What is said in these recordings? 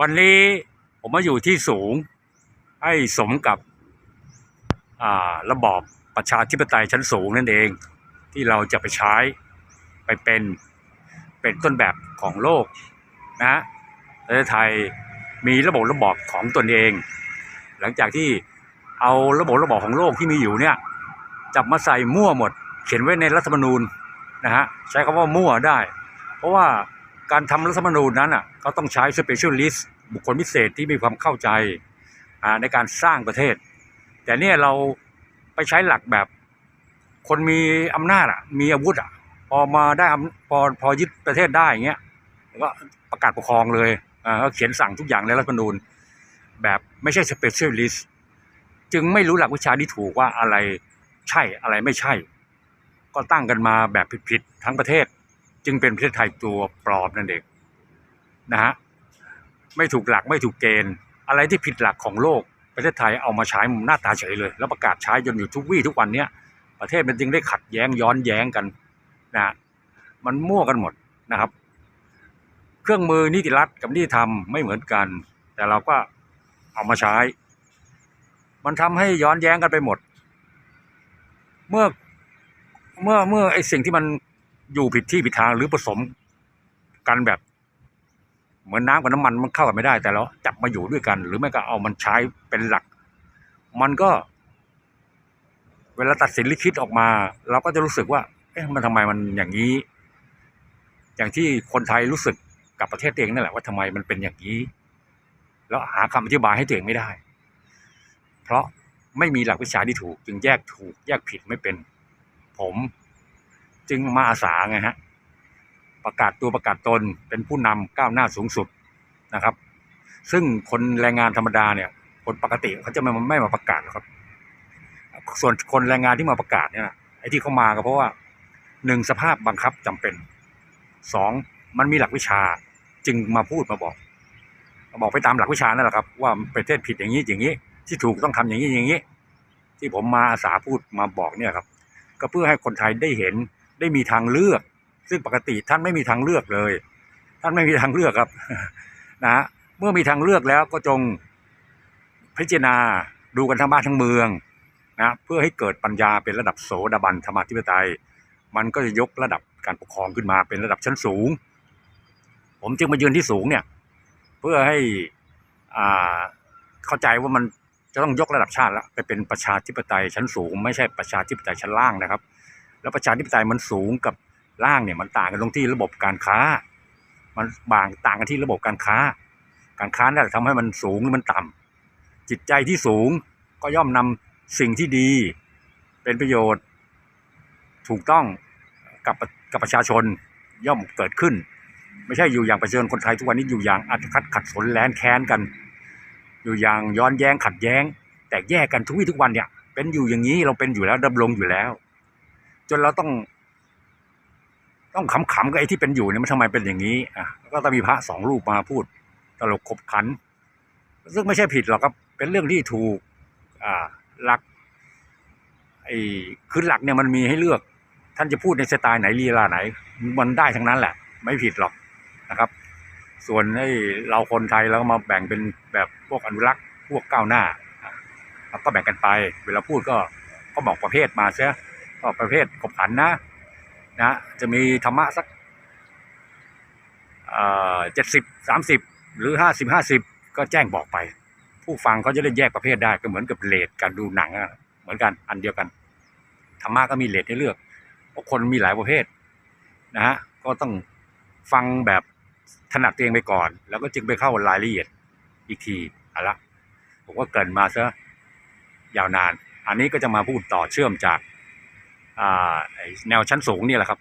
วันนี้ผมมาอยู่ที่สูง ให้สมกับระบอบประชาธิปไตยชั้นสูงนั่นเอง ที่เราจะไปใช้ไปเป็นเป็นต้นแบบของโลกนะประเทศไทยมีระบบระบอบของตนเอง หลังจากที่เอาระบบระบอบของโลกที่มีอยู่เนี่ยจับมาใส่มั่วหมด เขียนไว้ในรัฐธรรมนูญนะฮะใช้คำว่ามั่วได้ เพราะว่า การทำรัฐธรรมนูญนั้นอะเขาต้องใช้ specialist บุคคลพิเศษที่มีความเข้าใจในการสร้างประเทศ แต่เนี่ยเราไปใช้หลักแบบคนมีอำนาจอะมีอาวุธอะพอมาได้พอพอยึดประเทศได้อย่างเงี้ยก็ประกาศปกครองเลยอ่าก็เขียนสั่งทุกอย่างในรัฐธรรมนูญ แบบไม่ใช่ specialist จึงไม่รู้หลักวิชาที่ถูกว่าอะไรใช่อะไรไม่ใช่ ก็ตั้งกันมาแบบผิดๆทั้งประเทศ จึงเป็นประเทศไทยตัวปลอมนั่นเองนะฮะไม่ถูกหลักไม่ถูกเกณฑ์ อะไรที่ผิดหลักของโลก ประเทศไทยเอามาใช้หน้าตาเฉยเลย แล้วประกาศใช้จนอยู่ทุกวี่ทุกวันเนี้ยประเทศมันจึงได้ขัดแย้งย้อนแย้งกันนะมันมั่วกันหมดนะครับ เครื่องมือนิติรัฐกับนิติธรรมไม่เหมือนกัน แต่เราก็เอามาใช้ มันทำให้ย้อนแย้งกันไปหมด เมื่อเมื่อเมื่อไอสิ่งที่มัน อยู่ผิดที่ผิดทางหรือผสมกันแบบ เหมือนน้ำกับน้ำมันมันเข้ากันไม่ได้ แต่เราจับมาอยู่ด้วยกัน หรือไม่ก็เอามันใช้เป็นหลัก มันก็ เวลาตัดสินหรือคิดออกมา เราก็จะรู้สึกว่า เอ๊ะมันทำไมมันอย่างนี้ อย่างที่คนไทยรู้สึกกับประเทศตัวเองนั่นแหละว่าทำไมมันเป็นอย่างนี้แล้วหาคำอธิบายให้ตัวเองไม่ได้ เพราะไม่มีหลักวิชาที่ถูก จึงแยกถูก แยกผิดไม่เป็น ผม จึงมาอาสาไงฮะประกาศตัวประกาศตนเป็นผู้นำก้าวหน้าสูงสุดนะครับ ซึ่งคนแรงงานธรรมดาเนี่ย คนปกติเขาจะไม่ไม่มาประกาศครับ ส่วนคนแรงงานที่มาประกาศเนี่ยนะไอ้ที่เขามาก็เพราะว่าหนึ่งสภาพบังคับจำเป็นสองมันมีหลักวิชาจึงมาพูดมาบอก บอกไปตามหลักวิชานั่นแหละครับ ว่าประเทศผิดอย่างนี้อย่างนี้ ที่ถูกต้องทำอย่างนี้อย่างนี้ ที่ผมมาอาสาพูดมาบอกเนี่ยครับ ก็เพื่อให้คนไทยได้เห็น ได้มีทางเลือก ซึ่งปกติท่านไม่มีทางเลือกเลย ท่านไม่มีทางเลือกครับนะ เมื่อมีทางเลือกแล้วก็จงพิจารณาดูกันทั้งบ้านทั้งเมืองนะเพื่อให้เกิดปัญญาเป็นระดับโสดาบันธรรมาธิปไตย มันก็จะยกระดับการปกครองขึ้นมาเป็นระดับชั้นสูง ผมจึงมายืนที่สูงเนี่ย เพื่อให้อ่าเข้าใจว่ามันจะต้องยกระดับชาติแล้วไปเป็นประชาธิปไตยชั้นสูง ไม่ใช่ประชาธิปไตยชั้นล่างนะครับ แล้วประชาธิปไตยมันสูงกับล่างเนี่ยมันต่างกันตรงที่ระบบการค้า มันบางต่างกันที่ระบบการค้า การค้านั่นแหละทำให้มันสูงหรือมันต่ำจิตใจที่สูงก็ย่อมนำสิ่งที่ดี เป็นประโยชน์ ถูกต้องกับกับประชาชนย่อมเกิดขึ้น ไม่ใช่อยู่อย่างประชาชนคนไทยทุกวันนี้อยู่อย่างอัดคัดขัดสนแลนแค้นกัน อยู่อย่างย้อนแย้งขัดแย้ง แตกแยกกันทุกวี่ทุกวันเนี่ยเป็นอยู่อย่างนี้เราเป็นอยู่แล้วดำรงอยู่แล้ว จนเราต้อง ต้องขำๆกับไอ้ที่เป็นอยู่เนี่ยมันทำไมเป็นอย่างนี้อะก็ต้องมีพระสองรูปมาพูด ตลกขบขัน ซึ่งไม่ใช่ผิดหรอกครับ เป็นเรื่องที่ถูก อ่าหลักไอ้คือหลักเนี่ยมันมีให้เลือก ท่านจะพูดในสไตล์ไหนลีลาไหน มันได้ทั้งนั้นแหละ ไม่ผิดหรอกนะครับ ส่วนไอ้เราคนไทยเราก็มาแบ่งเป็นแบบพวกอนุรักษ์พวกก้าวหน้าอะเราก็แบ่งกันไป เวลาพูดก็ก็บอกประเภทมาเสีย ก็ประเภทขบขันนะนะจะมีธรรมะสักเจ็ดสิบสามสิบหรือห้าสิบห้าสิบก็แจ้งบอกไป ผู้ฟังเขาจะได้แยกประเภทได้ก็เหมือนกับเลทการดูหนังอะเหมือนกันอันเดียวกันธรรมะก็มีเลทให้เลือกเพราะคนมีหลายประเภทนะฮะก็ต้องฟังแบบถนัดตัวเองไปก่อน แล้วก็จึงไปเข้ารายละเอียดอีกทีอาละผมก็เกินมาซะยาวนาน อันนี้ก็จะมาพูดต่อเชื่อมจาก แนวชั้นสูงนี่แหละครับ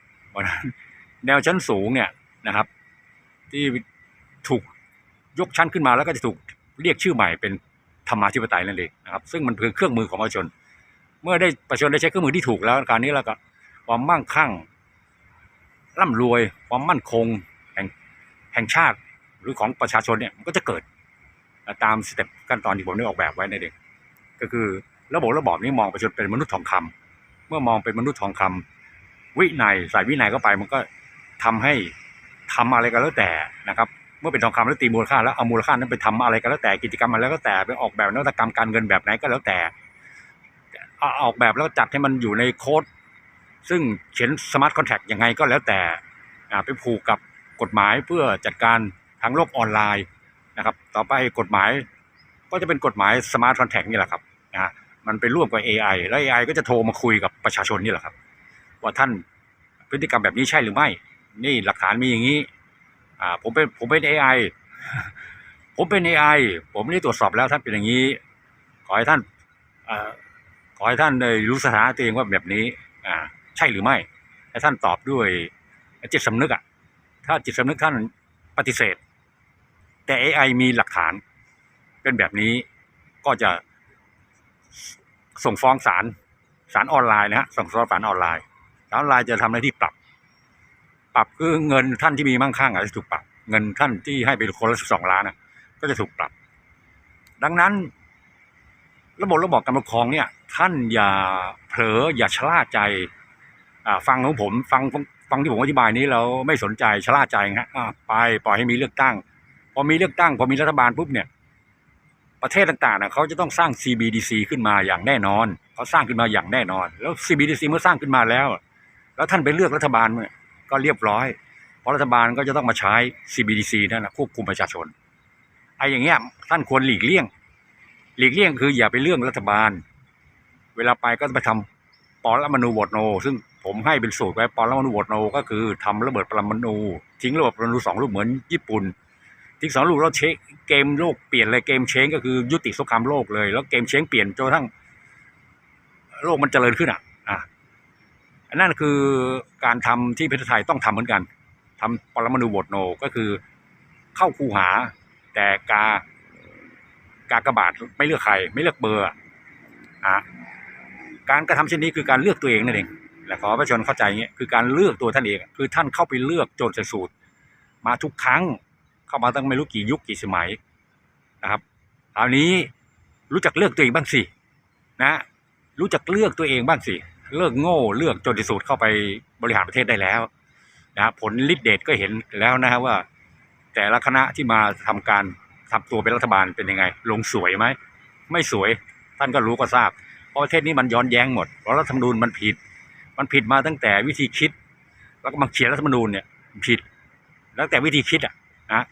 แนวชั้นสูงเนี่ยนะครับ ที่ถูกยกชั้นขึ้นมาแล้วก็จะถูกเรียกชื่อใหม่เป็นธรรมาธิปไตยนั่นเองนะครับซึ่งมันคือเครื่องมือของประชาชน เมื่อได้ประชาชนได้ใช้เครื่องมือที่ถูกแล้วการนี้แล้วก็ความมั่งคั่งร่ำรวย ความมั่นคงแห่งแห่งชาติหรือของประชาชนเนี่ยมันก็จะเกิดตามสเต็ปขั้นตอนที่ผมได้ออกแบบไว้นั่นเองก็คือระบบระบอบนี้มองประชาชนเป็นมนุษย์ทองคำ เมื่อมองเป็นมนุษย์ทองคำวินัยใส่วินัยเข้าไปมันก็ทำให้ทำอะไรก็แล้วแต่นะครับ เมื่อเป็นทองคำแล้วตีมูลค่าแล้วเอามูลค่านั้นไปทำอะไรก็แล้วแต่กิจกรรมอะไรก็แล้วแต่ไปออกแบบนวัตกรรมการเงินแบบไหนก็แล้วแต่ออกแบบแล้วจัดให้มันอยู่ในโค้ดซึ่งเขียนสมาร์ทคอนแท็กยังไงก็แล้วแต่ไปผูกกับกฎหมายเพื่อจัดการทางโลกออนไลน์นะครับ ต่อไปกฎหมายก็จะเป็นกฎหมายสมาร์ทคอนแท็กนี่แหละครับนะฮะ มันไปร่วมกับ AI แล้ว AI ก็จะโทรมาคุยกับประชาชนนี่แหละครับ ว่าท่านพฤติกรรมแบบนี้ใช่หรือไม่ นี่หลักฐานมีอย่างนี้อ่าผมเป็นผมเป็น AI ผมเป็น AI ผมได้ตรวจสอบแล้วท่านเป็นอย่างนี้ ขอให้ท่านอ่อขอให้ท่านได้รู้สถานะตัวเองว่าแบบนี้อ่าใช่หรือไม่ให้ท่านตอบด้วยจิตสำนึกอะถ้าจิตสำนึกท่านปฏิเสธ แต่ AI มีหลักฐานเป็นแบบนี้ก็จะ ส่งฟ้องศาลศาลออนไลน์นะฮะส่งฟ้องศาลออนไลน์ศาลออนไลน์จะทำหน้าที่ปรับ ปรับคือเงินท่านที่มีมั่งคั่งอาจจะถูกปรับ เงินท่านที่ให้ไปคนละสิบสองล้านนะก็จะถูกปรับ ดังนั้น ระบบระบบการปกครองเนี่ย ท่านอย่าเผลออย่าชะล่าใจฟังของผมฟังฟังที่ผมอธิบายนี้เราไม่สนใจชะล่าใจฮะอ่าไปปล่อยให้มีเลือกตั้ง พอมีเลือกตั้ง พอมีรัฐบาลปุ๊บเนี่ย ประเทศต่างๆนะเขาจะต้องสร้าง CBDC ขึ้นมาอย่างแน่นอนเขาสร้างขึ้นมาอย่างแน่นอน แล้ว CBDC เมื่อสร้างขึ้นมาแล้ว แล้วท่านไปเลือกรัฐบาลก็เรียบร้อย เพราะรัฐบาลก็จะต้องมาใช้ CBDC นั่นแหละควบคุมประชาชนไอ้อย่างเงี้ยท่านควรหลีกเลี่ยง หลีกเลี่ยงคืออย่าไปเรื่องรัฐบาล เวลาไปก็ไปทำปรมาณูโหวตโน ซึ่งผมให้เป็นสูตรไว้ปรมาณูโหวตโน ก็คือทำระเบิดปรมาณูทิ้งระเบิดปรมาณูสองลูกเหมือนญี่ปุ่น ทิ้งสองลูกแล้วเช็คเกมโลกเปลี่ยนเลยเกมเชงก็คือยุติสงครามโลกเลย แล้วเกมเชงเปลี่ยนจนกระทั่งโลกมันเจริญขึ้นอะอะอันนั่นคือการทำที่ประเทศไทยต้องทำเหมือนกันทำปรมาณูโหวตโนก็คือเข้าคูหา แต่กากากระบาทไม่เลือกใคร ไม่เลือกเบอร์อะการกระทำเช่นนี้คือการเลือกตัวเองนั่นเองและขอประชาชนเข้าใจงเงี้ยคือการเลือกตัวท่านเอง คือท่านเข้าไปเลือกโจทย์สูตร มาทุกครั้ง เข้ามาตั้งไม่รู้กี่ยุคกี่สมัยนะครับคราวนี้รู้จักเลือกตัวเองบ้างสินะรู้จักเลือกตัวเองบ้างสิเลิกโง่เลือกจนที่สุดเข้าไปบริหารประเทศได้แล้วนะผลลิดเดตก็เห็นแล้วนะฮะว่า แต่ละคณะที่มาทำการทำตัวเป็นรัฐบาลเป็นยังไง ลงสวยไหมไม่สวยท่านก็รู้ก็ทราบเพราะประเทศนี้มันย้อนแย้งหมดเพราะรัฐธรรมนูญมันผิด มันผิดมาตั้งแต่วิธีคิด แล้วก็มาเขียนรัฐธรรมนูญเนี่ยผิดแล้วแต่วิธีคิดอะนะ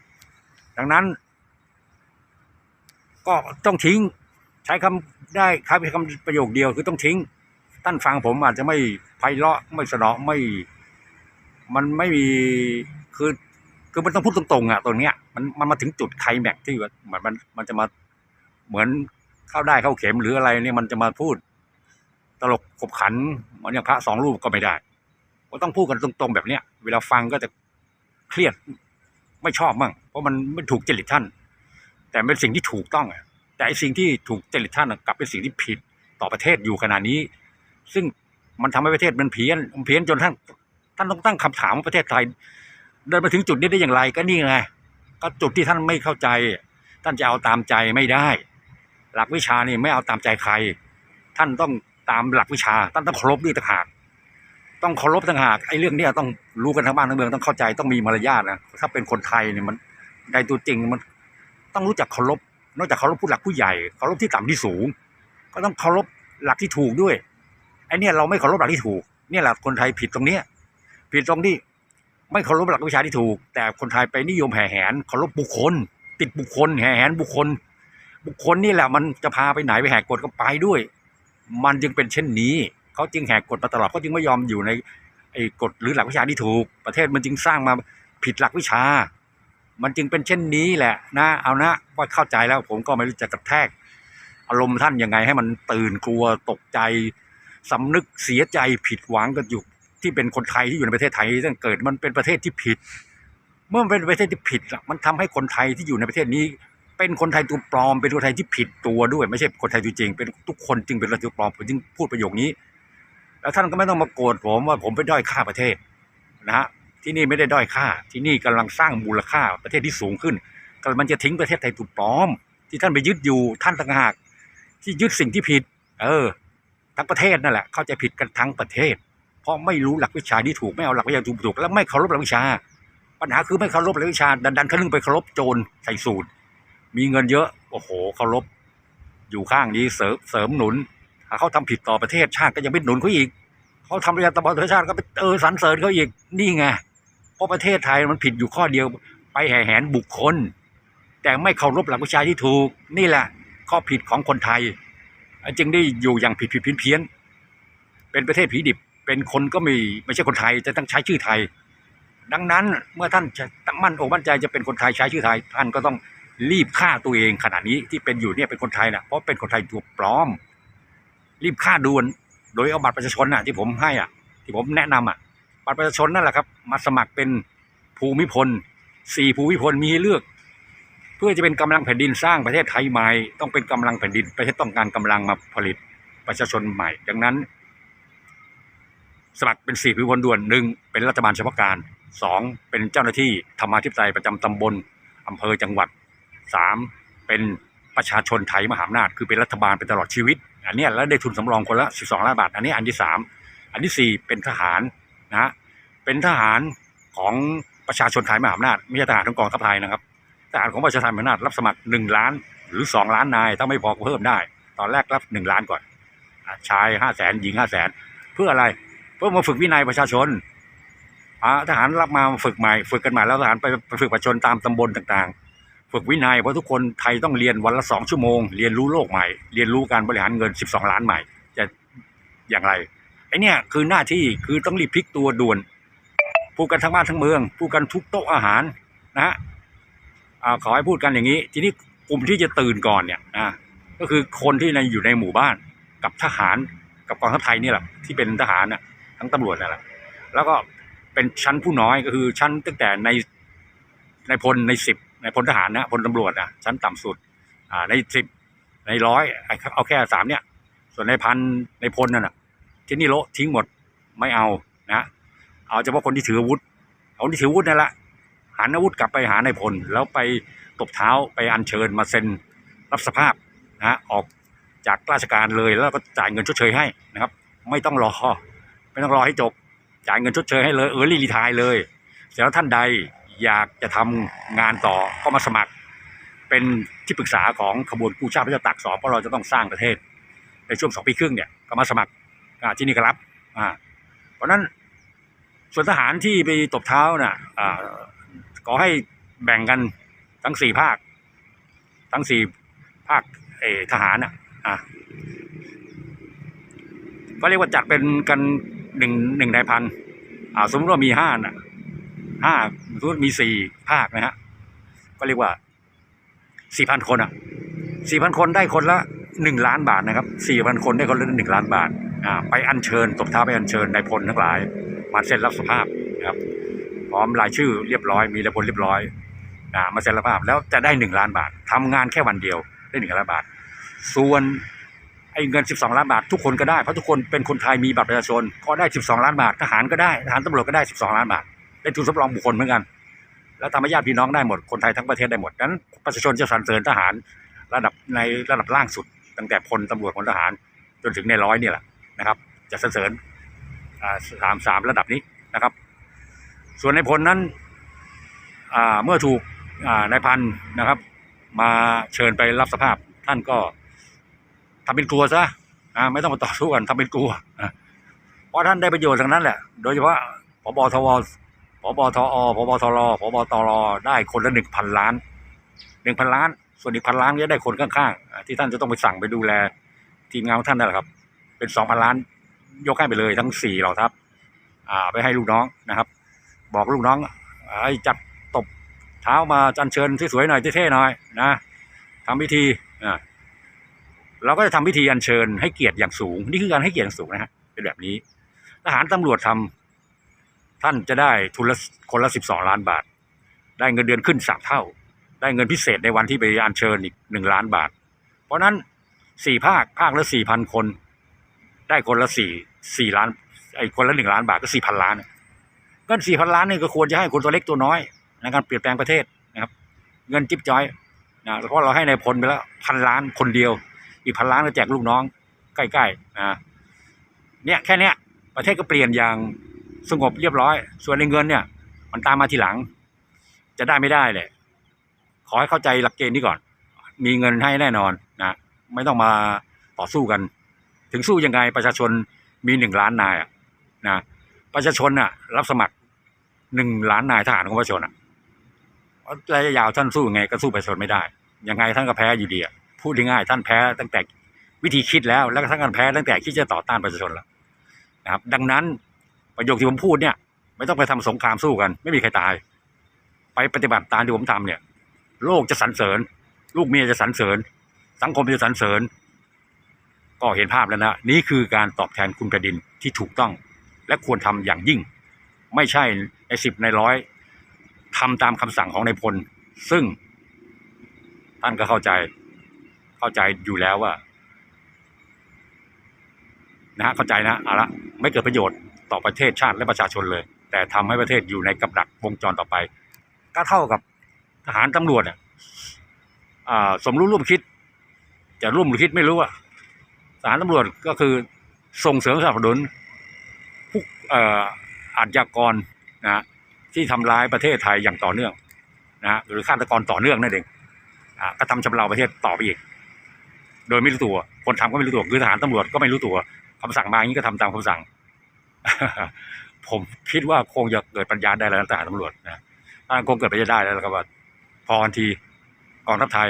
ดังนั้น ก็ต้องทิ้ง ใช้คำได้ครับคำประโยคเดียวคือต้องทิ้งท่านฟังผมอาจจะไม่ไพเราะไม่สนอไม่ มันไม่มีคือคือมันต้องพูดตรงๆอะตัวเนี้ยมันมันมาถึงจุดไคลแม็กที่มือนมันมันจะมาเหมือนเข้าได้เข้าเข็มหรืออะไรเนี่ยมันจะมาพูด ตลกขบขันเหมือนอย่างพระสองรูปก็ไม่ได้ก็ต้องพูดกันตรงๆแบบเนี้ยเวลาฟังก็จะเครียด ไม่ชอบมั่งเพราะมันไม่ถูกจริตท่าน แต่เป็นสิ่งที่ถูกต้องแต่ไอสิ่งที่ถูกจริตท่านกลับเป็นสิ่งที่ผิดต่อประเทศอยู่ขนาดนี้ ซึ่งมันทำให้ประเทศมันเพี้ยนเพี้ยนจนท่านท่านต้องตั้งคำถามว่าประเทศไทยเดินมาถึงจุดนี้ได้อย่างไรก็นี่ไงก็จุดที่ท่านไม่เข้าใจ ท่านจะเอาตามใจไม่ได้ หลักวิชานี่ไม่เอาตามใจใคร ท่านต้องตามหลักวิชา ท่านต้องเคารพด้วยต่างหาก ต้องเคารพต่างหากไอ้เรื่องเนี้ยต้องรู้กันทั้งบ้านทั้งเมืองต้องเข้าใจต้องมีมารยาทนะถ้าเป็นคนไทยเนี่ยมันในตัวจริงมันต้องรู้จักเคารพนอกจากเคารพผู้หลักผู้ใหญ่เคารพที่ต่ำที่สูง ก็ต้องเคารพหลักที่ถูกด้วยไอ้เนี่ยเราไม่เคารพหลักที่ถูกเนี่ยแหละคนไทยผิดตรงเนี้ยผิดตรงที่ไม่เคารพหลักวิชาที่ถูก แต่คนไทยไปนิยมแห่แหนเคารพบุคคล ติดบุคคล แห่แหนบุคคล บุคคลนี่แหละมันจะพาไปไหนไปแหกกฎก็ไปด้วย มันจึงเป็นเช่นนี้ เขาจึงแหกกฎมาตลอดเขาจึงไม่ยอมอยู่ในไอ้กฎหรือหลักวิชาที่ถูก ประเทศมันจึงสร้างมาผิดหลักวิชา มันจึงเป็นเช่นนี้แหละนะเอานะว่าเข้าใจแล้วผมก็ไม่รู้จะกระแทก อารมณ์ท่านยังไงให้มันตื่นกลัวตกใจสำนึกเสียใจผิดหวังกันอยู่ที่เป็นคนไทยที่อยู่ในประเทศไทยตั้งเกิดมันเป็นประเทศที่ผิด เมื่อมันเป็นประเทศที่ผิดล่ะมันทำให้คนไทยที่อยู่ในประเทศนี้ เป็นคนไทยตัวปลอมเป็นคนไทยที่ผิดตัวด้วย ไม่ใช่คนไทยตัวจริง เป็นทุกคนจึงเป็นคนตัวปลอมผมจึงพูดประโยคนี้ แล้วท่านก็ไม่ต้องมาโกรธผมว่าผมไปด้อยค่าประเทศนะฮะที่นี่ไม่ได้ด้อยค่า ที่นี่กำลังสร้างมูลค่าประเทศที่สูงขึ้นกำลังมันจะทิ้งประเทศไทยถูกปลอม ที่ท่านไปยึดอยู่ท่านต่างหาก ที่ยึดสิ่งที่ผิด เออ ทั้งประเทศนั่นแหละเข้าใจผิดกันทั้งประเทศ เพราะไม่รู้หลักวิชาที่ถูกไม่เอาหลักวิชาถูกถูก แล้วไม่เคารพหลักวิชา ปัญหาคือไม่เคารพหลักวิชา ดันดันเขาลึ่งไปเคารพโจรใส่สูตร มีเงินเยอะ โอ้โหเคารพอยู่ข้างนี้เสริมเสริมหนุน เขาทำผิดต่อประเทศชาติก็ยังไม่หนุนเขาอีกเขาทำประชาธิปไตยชาติก็ไปเออสรรเสริญเขาอีกนี่ไงเพราะประเทศไทยมันผิดอยู่ข้อเดียวไปแห่แหนบุคคล แต่ไม่เคารพหลักวิชาที่ถูก นี่แหละ ข้อผิดของคนไทย จึงได้อยู่อย่างผิดผิดเพี้ยนเพี้ยนเป็นประเทศผีดิบเป็นคนก็ไม่ไม่ใช่คนไทยจะต้องใช้ชื่อไทย ดังนั้นเมื่อท่านจะตั้งมั่นอกมั่นใจจะเป็นคนไทยใช้ชื่อไทย ท่านก็ต้องรีบฆ่าตัวเองขณะนี้ที่เป็นอยู่เนี่ยเป็นคนไทยนะเพราะเป็นคนไทยตัวปลอม รีบฆ่าด่วน โดยเอาบัตรประชาชนน่ะที่ผมให้อะ ที่ผมแนะนำอะ บัตรประชาชนนั่นแหละครับ มาสมัครเป็นภูมิพลสี่ภูมิพลมีให้เลือก เพื่อจะเป็นกำลังแผ่นดินสร้างประเทศไทยใหม่ต้องเป็นกำลังแผ่นดินประเทศต้องการกำลังมาผลิตประชาชนใหม่ ดังนั้น สมัครเป็นสี่ภูมิพลด่วนหนึ่งเป็นรัฐบาลเฉพาะการสองเป็นเจ้าหน้าที่ธรรมาธิปไตยประจำตำบลอำเภอจังหวัดสามเป็นประชาชนไทยมหาอำนาจคือเป็นรัฐบาลเป็นตลอดชีวิต อันนี้แล้วได้ทุนสำรองคนละสิบสองล้านบาท อันนี้อันที่สามอันที่สี่เป็นทหารนะฮะเป็นทหารของประชาชนไทยมหาอำนาจไม่ใช่ทหารของกองทัพไทยนะครับทหารของประชาชนไทยมหาอำนาจรับสมัครหนึ่งล้าน หรือสองล้านนายถ้าไม่พอก็เพิ่มได้ ตอนแรกรับหนึ่งล้านก่อนชายห้าแสนหญิงห้าแสนเพื่ออะไรเพื่อมาฝึกวินัยประชาชนทหารรับมาฝึกใหม่ ฝึกกันใหม่แล้วทหารไปไปฝึกประชาชนตามตำบลต่างๆ ฝึกวินัยเพราะทุกคนไทยต้องเรียนวันละสองชั่วโมง เรียนรู้โลกใหม่ เรียนรู้การบริหารเงิน 12 ล้านใหม่ จะอย่างไรไอเนี่ยคือหน้าที่คือต้องรีบพลิกตัวด่วนพูดกันทั้งบ้านทั้งเมืองพูดกันทุกโต๊ะอาหารนะฮะขอให้พูดกันอย่างนี้ ทีนี้กลุ่มที่จะตื่นก่อนเนี่ยนะก็คือคนที่ในอยู่ในหมู่บ้านกับทหารกับกองทัพไทยนี่แหละที่เป็นทหารน่ะทั้งตำรวจนั่นแหละแล้วก็เป็นชั้นผู้น้อยก็คือชั้นตั้งแต่ในในพลในสิบ ในพลทหารนะพลตำรวจนะชั้นต่ำสุด อ่า ในสิบในร้อยเอาแค่สามเนี่ย ส่วนในพันในพลนั่นนะที่นี่โละทิ้งหมดไม่เอานะเอาเฉพาะคนที่ถืออาวุธเอาคนที่ถืออาวุธนั่นแหละหันอาวุธกลับไปหาในพลแล้วไปตบเท้าไปอัญเชิญมาเซ็นรับสภาพนะฮะออกจากราชการเลยแล้วก็จ่ายเงินชดเชยให้นะครับ ไม่ต้องรอไม่ต้องรอให้จบจ่ายเงินชดเชยให้เลยเออรีรีทายเลยเสร็จแล้วท่านใด อยากจะทำงานต่อก็มาสมัคร เป็นที่ปรึกษาของขบวนกู้ชาติพระเจ้าตากสองเพราะเราจะต้องสร้างประเทศ ในช่วงสองปีครึ่งเนี่ยก็มาสมัครที่นี่ก็รับเพราะฉะนั้นส่วนทหารที่ไปตบเท้าน่ะอ่าขอให้แบ่งกันทั้งสี่ภาค ทั้งสี่ภาคทหารน่ะก็เรียกว่าจัดเป็นกันหนึ่งหนึ่งในพันสมมติว่ามีห้าน่ะ ห้าสมมติมีสี่ภาคนะฮะ ก็เรียกว่าสี่พันคนอะสี่พันคนได้คนละหนึ่งล้านบาทนะครับสี่พันคนได้คนละหนึ่งล้านบาทอ่าไปอัญเชิญตบเท้าไปอัญเชิญนายพลทั้งหลาย มาเซ็นรับสภาพนะครับ พร้อมรายชื่อเรียบร้อย มีนายพลเรียบร้อยอ่ามาเซ็นรับสภาพแล้วจะได้หนึ่งล้านบาททำงานแค่วันเดียวได้หนึ่งล้านบาท ส่วนไอ้เงิน 12 ล้านบาททุกคนก็ได้เพราะทุกคนเป็นคนไทยมีบัตรประชาชนก็ได้ 12 ล้านบาททหารก็ได้ทหารตำรวจก็ได้ 12 ล้านบาท ได้ทุนสำรองบุคคลเหมือนกัน แล้วทำให้ญาติพี่น้องได้หมดคนไทยทั้งประเทศได้หมดดังนั้นประชาชนจะสรรเสริญทหารระดับในระดับล่างสุด ตั้งแต่พลตำรวจพลทหารจนถึงในร้อยนี่แหละนะครับ จะสรรเสริญสามสามระดับนี้นะครับ ส่วนในพลนั้นเมื่อถูกนายพันนะครับ มาเชิญไปรับสภาพท่านก็ทำเป็นกลัวซะไม่ต้องมาต่อสู้กันทำเป็นกลัวเพราะท่านได้ประโยชน์ทางนั้นแหละ โดยเฉพาะพบทว บทอพบทรพบตรได้คนละหนึ่งพันล้านหนึ่งพันล้าน ส่วนอีกพันล้านก็ได้คนข้างๆ ที่ท่านจะต้องไปสั่งไปดูแล ทีมงานของท่านนั่นแหละครับ เป็นสองพันล้าน ยกให้ไปเลยทั้งสี่เหล่าทัพไปให้ลูกน้องนะครับ บอกลูกน้องไอ้จับตบเท้ามาจันเชิญสวยๆหน่อยเท่ๆหน่อยนะทำพิธีอ่าเราก็จะทำพิธีอัญเชิญให้เกียรติอย่างสูง นี่คือการให้เกียรติอย่างสูงนะฮะเป็นแบบนี้ ทหารตำรวจทำ ท่านจะได้ทุนละคนละสิบสองล้านบาท ได้เงินเดือนขึ้นสามเท่า ได้เงินพิเศษในวันที่ไปอัญเชิญอีกหนึ่งล้านบาท เพราะนั้นสี่ภาคภาคละสี่พันคน ได้คนละสี่สี่ล้านไอ้คนละหนึ่งล้านบาทก็สี่พันล้านเงินสี่พันล้านนี่ก็ควรจะให้คนตัวเล็กตัวน้อยในการเปลี่ยนแปลงประเทศนะครับ เงินจิ๊บจ้อยนะเพราะเราให้ในพลไปแล้วพันล้านคนเดียว อีกพันล้านก็แจกลูกน้อง ใกล้ๆนะเนี่ยแค่เนี้ยประเทศก็เปลี่ยนอย่าง สงบเรียบร้อย ส่วนในเงินเนี่ย มันตามมาทีหลัง จะได้ไม่ได้เลยขอให้เข้าใจหลักเกณฑ์นี้ก่อน มีเงินให้แน่นอนนะไม่ต้องมาต่อสู้กัน ถึงสู้ยังไงประชาชนมีหนึ่งล้านนายนะประชาชนอะ รับสมัครหนึ่งล้านนายทหารของประชาชนอะระยะยาวท่านสู้ยังไงก็สู้ประชาชนไม่ได้ยังไงท่านก็แพ้อยู่ดีอะพูดง่ายๆท่านแพ้ตั้งแต่วิธีคิดแล้ว แล้วก็ท่านก็แพ้ตั้งแต่คิดจะต่อต้านประชาชนแล้วนะครับ ดังนั้น ประโยคที่ผมพูดเนี่ย ไม่ต้องไปทำสงครามสู้กัน ไม่มีใครตาย ไปปฏิบัติตามที่ผมทำเนี่ย โลกจะสรรเสริญ ลูกเมียจะสรรเสริญ สังคมจะสรรเสริญ ก็เห็นภาพแล้วนะนี่คือการตอบแทนคุณแผ่นดินที่ถูกต้อง และควรทำอย่างยิ่ง ไม่ใช่ในสิบในร้อยทำตามคำสั่งของนายพล ซึ่งท่านก็เข้าใจ เข้าใจอยู่แล้วว่านะฮะเข้าใจนะเอาละไม่เกิดประโยชน์ ต่อประเทศชาติและประชาชนเลย แต่ทำให้ประเทศอยู่ในกับดักวงจรต่อไป ก็เท่ากับทหารตำรวจอะอ่าสมรู้ร่วมคิด จะร่วมหรือคิดไม่รู้อะทหารตำรวจก็คือส่งเสริมสนับสนุนผู้อ่ออาชญากรนะฮะที่ทำร้ายประเทศไทยอย่างต่อเนื่องนะฮะหรือฆาตกรต่อเนื่องนั่นเองอ่าก็ทำชำเราประเทศต่อไปอีก โดยไม่รู้ตัว คนทำก็ไม่รู้ตัวคือทหารตำรวจก็ไม่รู้ตัวคำสั่งมาอย่างนี้ก็ทำตามคำสั่ง ผมคิดว่าคงจะเกิดปัญญาได้แล้วนะทหารตำรวจนะถ้าคงเกิดปัญญาได้แล้วก็ว่า พอกันทีกองทัพไทย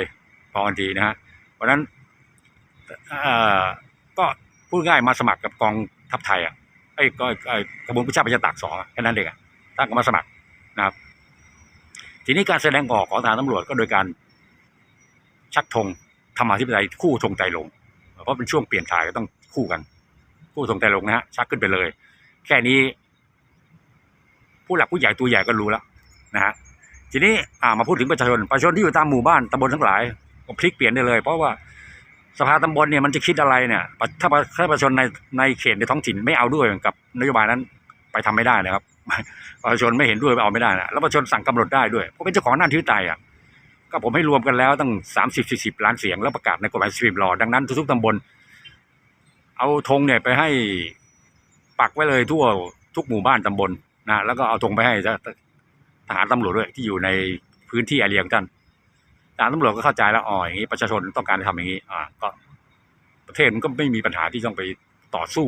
พอกันทีนะฮะเพราะนั้นก็พูดง่ายมาสมัครกับกองทัพไทยอะไอ้ก็ไอ้กระบวนประชาประชาตากสองแค่นั้นเองอะท่านก็มาสมัครนะครับ ทีนี้การแสดงออกของทหารตำรวจก็โดยการชักธงธรรมาธิปไตยคู่ธงไตลง เพราะเป็นช่วงเปลี่ยนถ่ายก็ต้องคู่กัน คู่ธงไตลงนะฮะชักขึ้นไปเลย แค่นี้ ผู้หลักผู้ใหญ่ตัวใหญ่ก็รู้แล้วนะฮะทีนี้อ่ามาพูดถึงประชาชนประชาชนที่อยู่ตามหมู่บ้านตำบลทั้งหลายก็พลิกเปลี่ยนได้เลย เพราะว่าสภาตำบลเนี่ยมันจะคิดอะไรเนี่ยถ้าถ้าประชาชนในในเขตในท้องถิ่นไม่เอาด้วยกับนโยบายนั้นไปทำไม่ได้นะครับประชาชนไม่เห็นด้วยเอาไม่ได้นะแล้วประชาชนสั่งกำหนดได้ด้วยเพราะเป็นเจ้าของอำนาที่ไตยอะก็ผมให้รวมกันแล้วตั้งสามสิบสี่สิบล้านเสียงแล้วประกาศในกฎหมายสตรีมรอดังนั้นทุกๆตำบลเอาธงเนี่ยไปให้ ปักไว้เลยทั่วทุกหมู่บ้านตำบลนะแล้วก็เอาธงไปให้ทหารตำรวจด้วยที่อยู่ในพื้นที่อาเรียของท่านทหารตำรวจก็เข้าใจแล้วอ๋ออย่างนี้ประชาชนต้องการทำอย่างนี้ อ่า ก็ประเทศมันก็ไม่มีปัญหาที่ต้องไปต่อสู้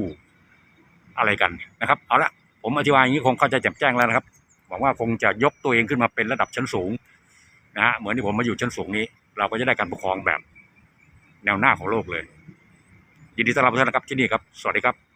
อะไรกันนะครับ เอาละผมอธิบายอย่างนี้คงเข้าใจแจ่มแจ้งแล้วนะครับหวังว่าคงจะยกตัวเองขึ้นมาเป็นระดับชั้นสูงนะฮะเหมือนที่ผมมาอยู่ชั้นสูงนี้ เราก็จะได้การปกครองแบบ แนวหน้าของโลกเลย ยินดีต้อนรับทุกท่านนะครับที่นี่ครับ สวัสดีครับ